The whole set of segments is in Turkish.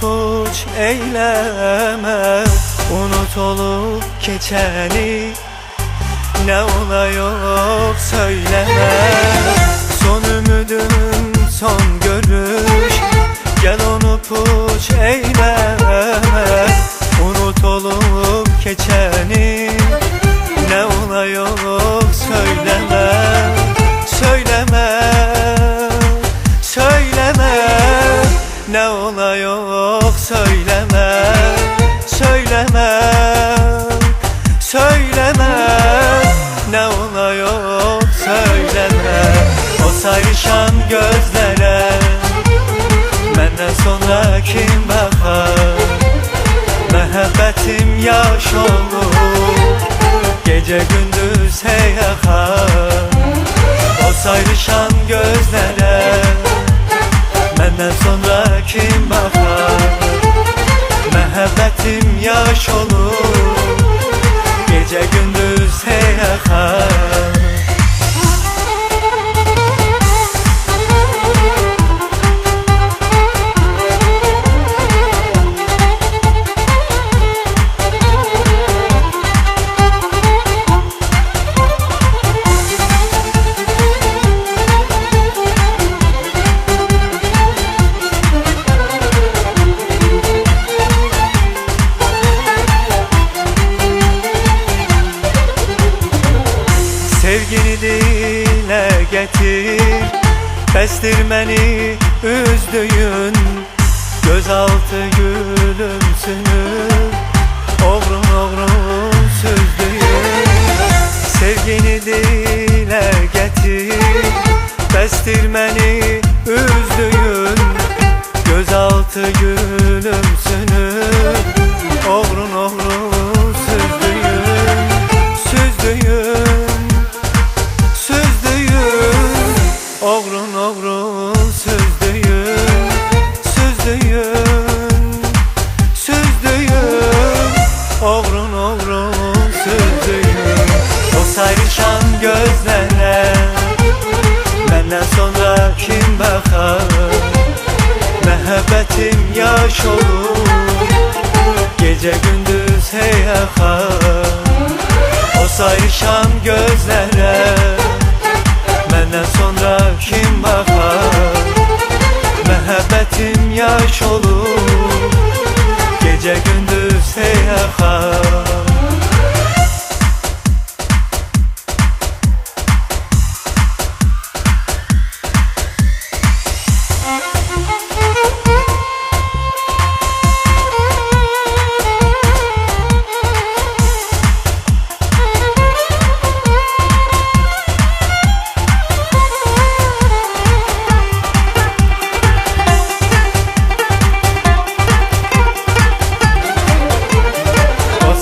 puç eyleme. Unut olup geçeni. Ne ola yok söyleme. Son ümidin son görüş Gel onu puç eyleme. Unut olup geçeni. Ne ola yok Söyleme ola yok söyleme Söyleme Söyleme. Ne ola yok söyleme. O sarışan gözlere Benden sonra kim bakar? Məhəbbətim yaş olur Gece gündüz hey yakar O sayrışan gözlere Benden sonra kim bakar Məhəbbətim yaş olur Sevgini dile getir. Bestir beni üzdüğün Gözaltı gülümsünür Oğrun oğrun süzdüğün Sevgini dile getir. Bestir beni üzdüğün Gözaltı gülümsünür Süzdüğün Oğrun oğrun süzdüğün Süzdüğün Süzdüğün Oğrun oğrun süzdüğün O sayrışan gözlere Benden sonra kim bakar? Məhəbbətim yaş olur Gece gündüz hey yakar O sayrışan gözlere yaş olur. Gece gündüz hey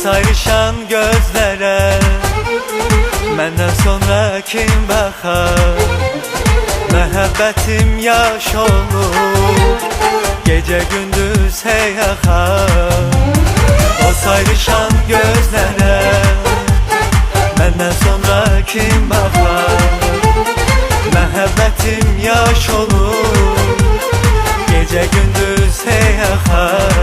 sayrışan gözlere. Benden sonra kim bakar? Məhəbbətim yaş olur. Gece gündüz hey yakar O sayrışan gözlere. Benden sonra kim bakar? Məhəbbətim yaş olur. Gece gündüz hey yakar